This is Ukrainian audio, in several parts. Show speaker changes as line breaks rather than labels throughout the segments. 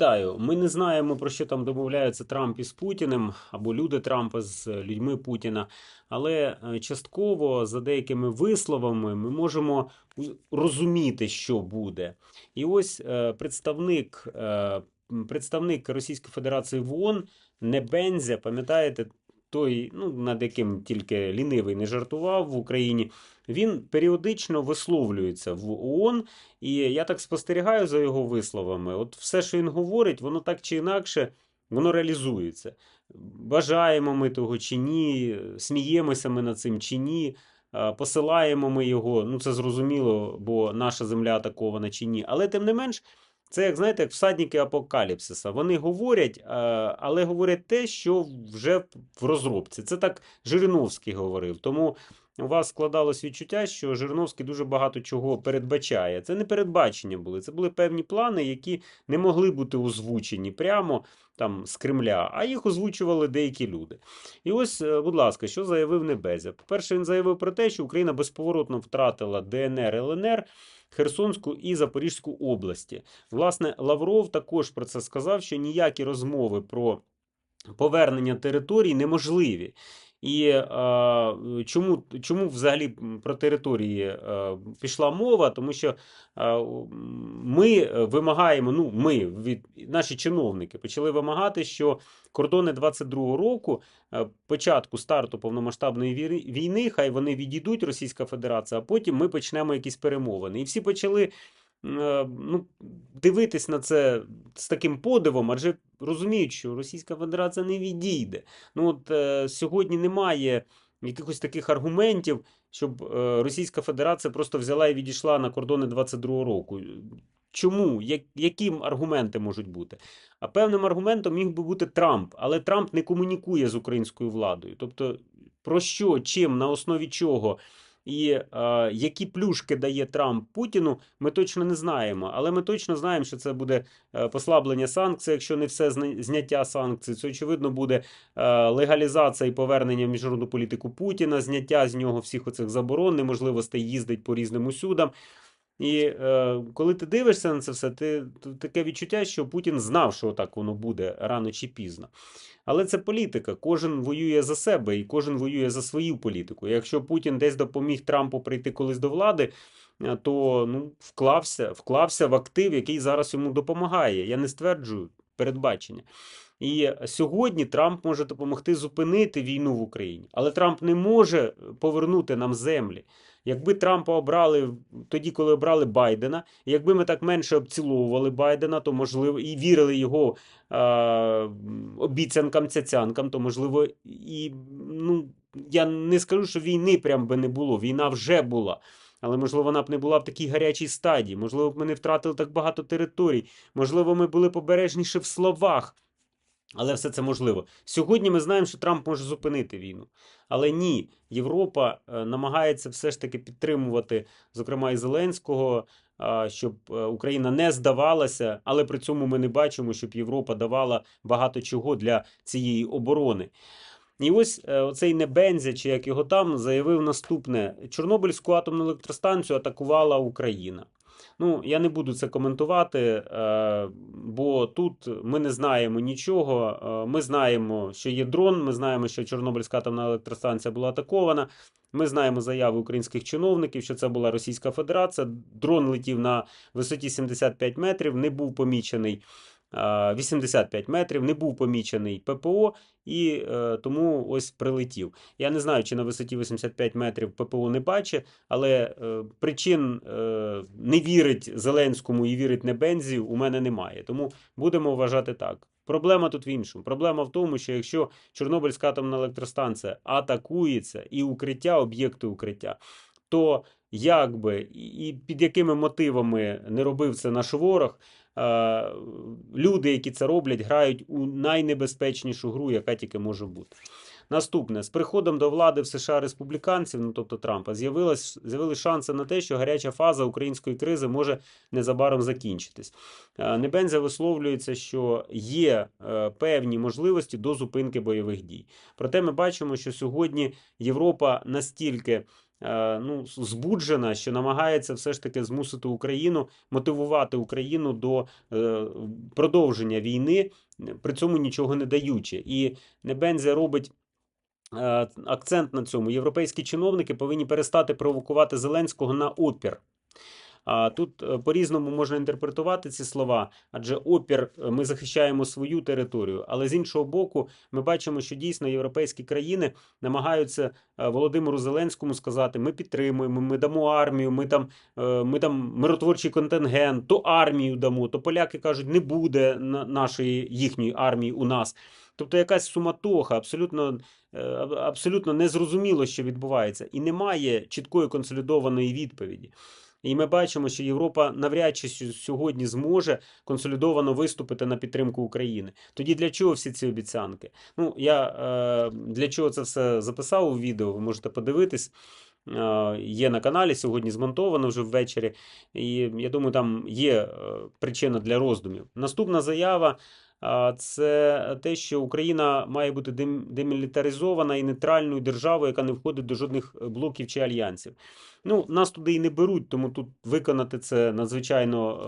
Вітаю. Ми не знаємо, про що там домовляються Трамп із Путіним або люди Трампа з людьми Путіна. Але е, частково за деякими висловами ми можемо розуміти, що буде. І ось е, представник, е, представник Російської Федерації в ООН Небензя, пам'ятаєте, той, ну, над яким тільки лінивий не жартував в Україні. Він періодично висловлюється в ООН і я так спостерігаю за його висловами. От все, що він говорить, воно так чи інакше воно реалізується. Бажаємо ми того чи ні, сміємося ми над цим чи ні, посилаємо ми його. Ну це зрозуміло, бо наша земля атакована чи ні. Але тим не менш, це як знаєте, як всадники апокаліпсиса. Вони говорять, але говорять те, що вже в розробці. Це так Жириновський говорив. Тому у вас складалось відчуття, що Жириновський дуже багато чого передбачає. Це не передбачення були, це були певні плани, які не могли бути озвучені прямо там з Кремля, а їх озвучували деякі люди. І ось, е, будь ласка, що заявив Небезя? По-перше, він заявив про те, що Україна безповоротно втратила ДНР, ЛНР. Херсонську і Запорізьку області. Власне, Лавров також про це сказав, що ніякі розмови про повернення територій неможливі. І е, чому, чому взагалі про території е, пішла мова? Тому що е, ми вимагаємо, ну ми від наші чиновники почали вимагати, що кордони 22-го року, е, початку старту повномасштабної війни, хай вони відійдуть Російська Федерація, а потім ми почнемо якісь перемовини. І всі почали ну, дивитись на це з таким подивом, адже розуміють, що Російська Федерація не відійде. Ну от е, сьогодні немає якихось таких аргументів, щоб е, Російська Федерація просто взяла і відійшла на кордони 22-го року. Чому? Я, які аргументи можуть бути? А певним аргументом міг би бути Трамп, але Трамп не комунікує з українською владою. Тобто, про що, чим, на основі чого і е, які плюшки дає Трамп Путіну, ми точно не знаємо. Але ми точно знаємо, що це буде е, послаблення санкцій, якщо не все зняття санкцій. Це очевидно буде е, легалізація і повернення в міжнародну політику Путіна, зняття з нього всіх оцих заборон, неможливостей їздить по різним усюдам. І е, коли ти дивишся на це все, ти таке відчуття, що Путін знав, що так воно буде рано чи пізно. Але це політика. Кожен воює за себе і кожен воює за свою політику. Якщо Путін десь допоміг Трампу прийти колись до влади, е, то ну, вклався, вклався в актив, який зараз йому допомагає. Я не стверджую передбачення. І сьогодні Трамп може допомогти зупинити війну в Україні, але Трамп не може повернути нам землі. Якби Трампа обрали тоді, коли обрали Байдена, якби ми так менше обціловували Байдена, то можливо і вірили його е, обіцянкам, цяцянкам, то можливо, і ну я не скажу, що війни прям би не було. Війна вже була. Але можливо, вона б не була в такій гарячій стадії. Можливо, б ми не втратили так багато територій. Можливо, ми були побережніше в словах. Але все це можливо. Сьогодні ми знаємо, що Трамп може зупинити війну. Але ні, Європа е, намагається все ж таки підтримувати, зокрема, і Зеленського, щоб е, Україна не здавалася, але при цьому ми не бачимо, щоб Європа давала багато чого для цієї оборони. І ось е, оцей Небензя, чи як його там, заявив наступне: Чорнобильську атомну електростанцію атакувала Україна. Ну, я не буду це коментувати, е, бо тут ми не знаємо нічого. Е, Ми знаємо, що є дрон, ми знаємо, що Чорнобильська атомна електростанція була атакована. Ми знаємо заяви українських чиновників, що це була Російська Федерація. Дрон летів на висоті 75 метрів, не був помічений. Е, 85 метрів, не був помічений ППО, і е, тому ось прилетів. Я не знаю, чи на висоті 85 метрів ППО не бачить, але е, причин е, не вірить Зеленському і вірить Небензі у мене немає. Тому будемо вважати так. Проблема тут в іншому. Проблема в тому, що якщо Чорнобильська атомна електростанція атакується і укриття, об'єкти укриття, то як би і під якими мотивами не робив це наш ворог, люди, які це роблять, грають у найнебезпечнішу гру, яка тільки може бути. Наступне з приходом до влади в США республіканців, ну тобто Трампа, з'явились шанси на те, що гаряча фаза української кризи може незабаром закінчитись. Е, Небензя висловлюється, що є е, певні можливості до зупинки бойових дій. Проте ми бачимо, що сьогодні Європа настільки е, ну, збуджена, що намагається все ж таки змусити Україну, мотивувати Україну до е, продовження війни, при цьому нічого не даючи. І Небензя робить. е, Акцент на цьому європейські чиновники повинні перестати провокувати Зеленського на опір. Тут е, по-різному можна інтерпретувати ці слова, адже опір е, ми захищаємо свою територію. Але з іншого боку, ми бачимо, що дійсно європейські країни намагаються е, Володимиру Зеленському сказати: ми підтримуємо, ми дамо армію, ми там, ми там миротворчий контингент, то армію дамо. То поляки кажуть, не буде нашої їхньої армії у нас. Тобто якась суматоха, абсолютно, абсолютно незрозуміло, що відбувається, і немає чіткої консолідованої відповіді. І ми бачимо, що Європа навряд чи сьогодні зможе консолідовано виступити на підтримку України. Тоді для чого всі ці обіцянки? Ну, я е, для чого це все записав у відео, ви можете подивитись. Е, Є на каналі сьогодні змонтовано вже ввечері, і я думаю, там є е, причина для роздумів. Наступна заява це те, що Україна має бути демілітаризована і нейтральною державою, яка не входить до жодних е, блоків чи альянсів. Ну, нас туди і не беруть, тому тут виконати це надзвичайно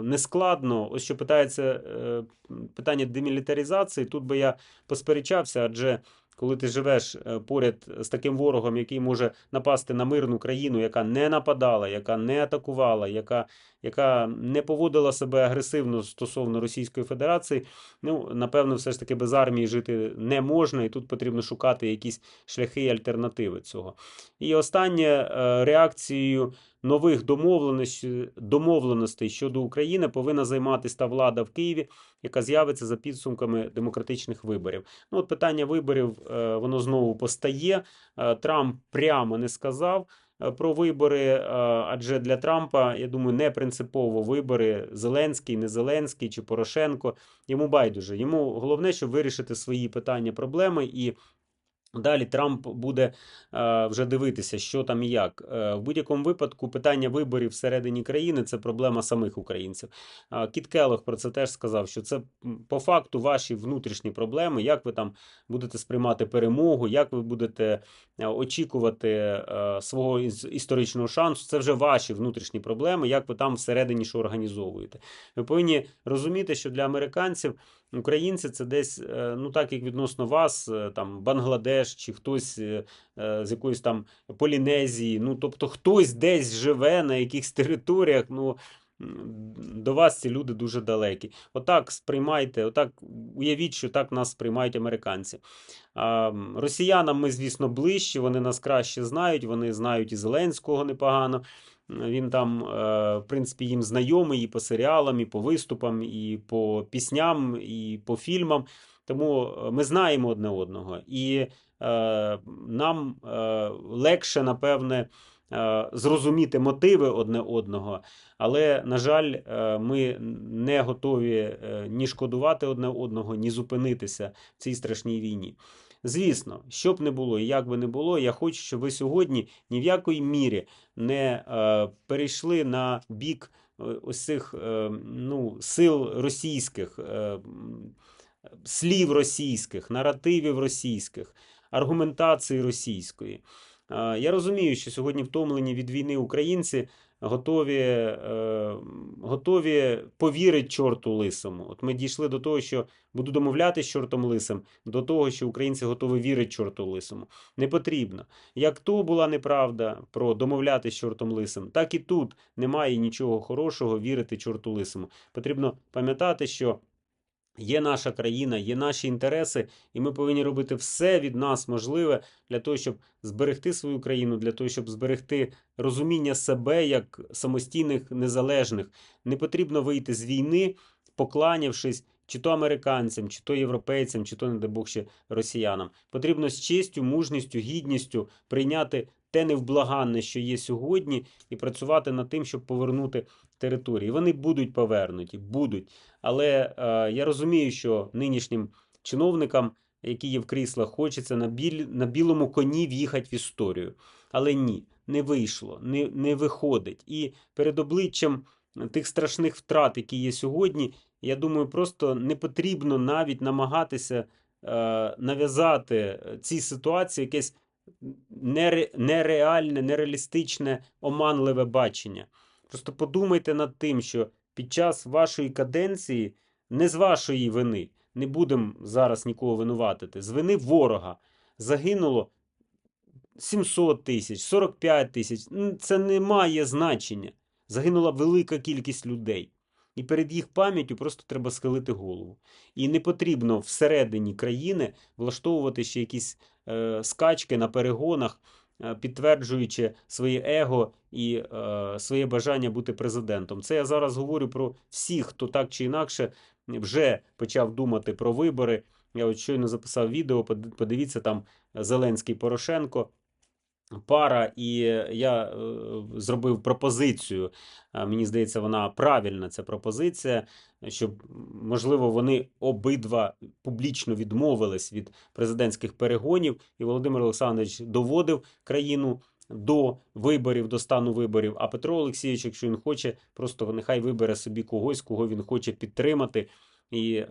е, нескладно. Ось що питається е, питання демілітаризації, тут би я посперечався, адже коли ти живеш е, поряд з таким ворогом, який може напасти на мирну країну, яка не нападала, яка не атакувала, яка, яка не поводила себе агресивно стосовно Російської Федерації, ну, напевно, все ж таки без армії жити не можна, і тут потрібно шукати якісь шляхи і альтернативи цього. І останнє е, реакцією нових домовленостей, щодо України повинна займатися та влада в Києві, яка з'явиться за підсумками демократичних виборів. Ну, от питання виборів е, воно знову постає. Е, Трамп прямо не сказав. е, Про вибори, адже для Трампа, я думаю, не принципово вибори Зеленський, не Зеленський чи Порошенко. Йому байдуже. Йому головне, щоб вирішити свої питання, проблеми і Далі Трамп буде е, вже дивитися, що там і як. Е, в будь-якому випадку питання виборів всередині країни це проблема самих українців. Е, Кіт Келлог про це теж сказав, що це по факту ваші внутрішні проблеми, як ви там будете сприймати перемогу, як ви будете е, очікувати е, свого іс- історичного шансу. Це вже ваші внутрішні проблеми, як ви там всередині що організовуєте. Ви повинні розуміти, що для американців Українці це десь, е, ну так як відносно вас, е, там Бангладеш чи хтось е, з якоїсь там Полінезії, ну тобто хтось десь живе на якихось територіях. ну До вас ці люди дуже далекі. Отак сприймайте, отак уявіть, що так нас сприймають американці. Росіянам ми, звісно, ближчі, вони нас краще знають, вони знають і Зеленського непогано. Він там, е, в принципі, їм знайомий і по серіалам, і по виступам, і по пісням, і по фільмам. Тому е, ми знаємо одне одного. І е, нам легше, напевне, зрозуміти мотиви одне одного. Але, на жаль, е, ми не готові е, ні шкодувати одне одного, ні зупинитися в цій страшній війні. Звісно, що б не було і як би не було, я хочу, щоб ви сьогодні ні в якої мірі не е, перейшли на бік е, ось цих е, ну, сил російських, е, слів російських, наративів російських, аргументації російської. Я розумію, що сьогодні втомлені від війни українці готові, е, готові повірити чорту лисому. От ми дійшли до того, що буду домовлятися з чортом лисим, до того, що українці готові вірити чорту лисому. Не потрібно. Як то була неправда про домовлятися з чортом лисим, так і тут немає нічого хорошого вірити чорту лисому. Потрібно пам'ятати, що є наша країна, є наші інтереси, і ми повинні робити все від нас можливе для того, щоб зберегти свою країну, для того, щоб зберегти розуміння себе як самостійних незалежних. Не потрібно вийти з війни, покланявшись. Чи то американцям, чи то європейцям, чи то, не дай Бог, ще росіянам. Потрібно з честю, мужністю, гідністю прийняти те невблаганне, що є сьогодні, і працювати над тим, щоб повернути території. Вони будуть повернуті, будуть. Але е, я розумію, що нинішнім чиновникам, які є в кріслах, хочеться на, біль, на білому коні в'їхати в історію. Але ні, не вийшло, не, не виходить. І перед обличчям тих страшних втрат, які є сьогодні, я думаю, просто не потрібно навіть намагатися е, нав'язати цій ситуації якесь нереальне, нереалістичне, оманливе бачення. Просто подумайте над тим, що під час вашої каденції, не з вашої вини, не будемо зараз нікого винуватити, з вини ворога загинуло 700 тисяч, 45 тисяч. Це не має значення. Загинула велика кількість людей. І перед їх пам'яттю просто треба схилити голову. І не потрібно всередині країни влаштовувати ще якісь е, скачки на перегонах, е, підтверджуючи своє его і е, своє бажання бути президентом. Це я зараз говорю про всіх, хто так чи інакше вже почав думати про вибори. Я от щойно записав відео, под- подивіться там Зеленський Порошенко. Пара, і я е, зробив пропозицію. е, Мені здається, вона правильна ця пропозиція, щоб можливо вони обидва публічно відмовились від президентських перегонів, і Володимир Олександрович доводив країну до виборів, до стану виборів. А Петро Олексійович, якщо він хоче, просто нехай вибере собі когось, кого він хоче підтримати. І е,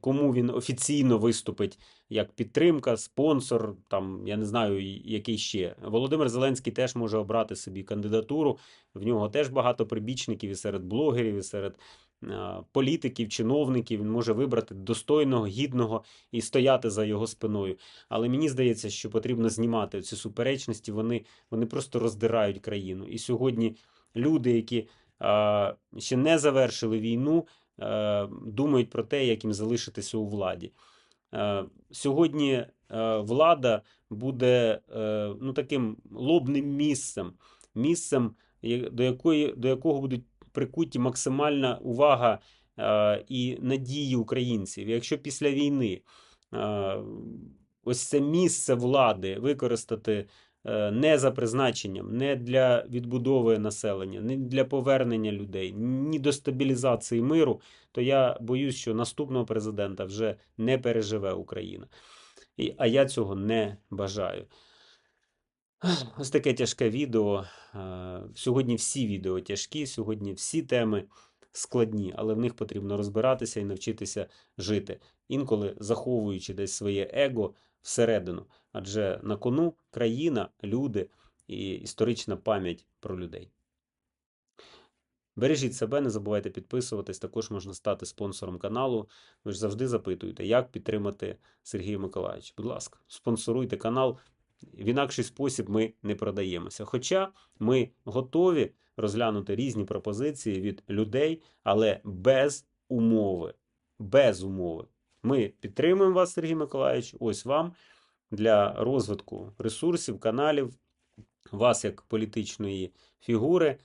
кому він офіційно виступить як підтримка, спонсор, там я не знаю, який ще. Володимир Зеленський теж може обрати собі кандидатуру. В нього теж багато прибічників і серед блогерів, і серед е, політиків, чиновників. Він може вибрати достойного, гідного і стояти за його спиною. Але мені здається, що потрібно знімати ці суперечності. Вони, вони просто роздирають країну. І сьогодні люди, які е, ще не завершили війну, думають про те, як їм залишитися у владі. Е, Сьогодні е, влада буде е, ну, таким лобним місцем, місцем, до, якої, до якого будуть прикуті максимальна увага е, і надії українців. Якщо після війни е, ось це місце влади використати е, не за призначенням, не для відбудови населення, не для повернення людей, ні до стабілізації миру, то я боюсь, що наступного президента вже не переживе Україна. І, а я цього не бажаю. Ось таке тяжке відео. Е, Сьогодні всі відео тяжкі, сьогодні всі теми складні, але в них потрібно розбиратися і навчитися жити, інколи заховуючи десь своє его всередину. Адже на кону країна, люди і історична пам'ять про людей. Бережіть себе, не забувайте підписуватись. Також можна стати спонсором каналу. Ви ж завжди запитуєте, як підтримати Сергія Миколаївича. Будь ласка, спонсоруйте канал. В інакший спосіб ми не продаємося. Хоча ми готові розглянути різні пропозиції від людей, але без умови. Без умови. Ми підтримуємо вас, Сергій Миколаївич. Ось вам для розвитку ресурсів, каналів, вас як політичної фігури,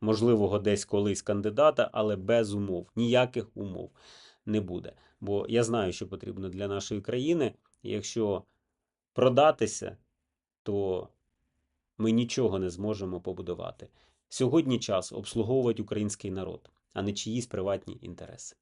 можливого десь колись кандидата, але без умов. Ніяких умов не буде. Бо я знаю, що потрібно для нашої країни. Якщо продатися, то ми нічого не зможемо побудувати. Сьогодні час обслуговувати український народ, а не чиїсь приватні інтереси.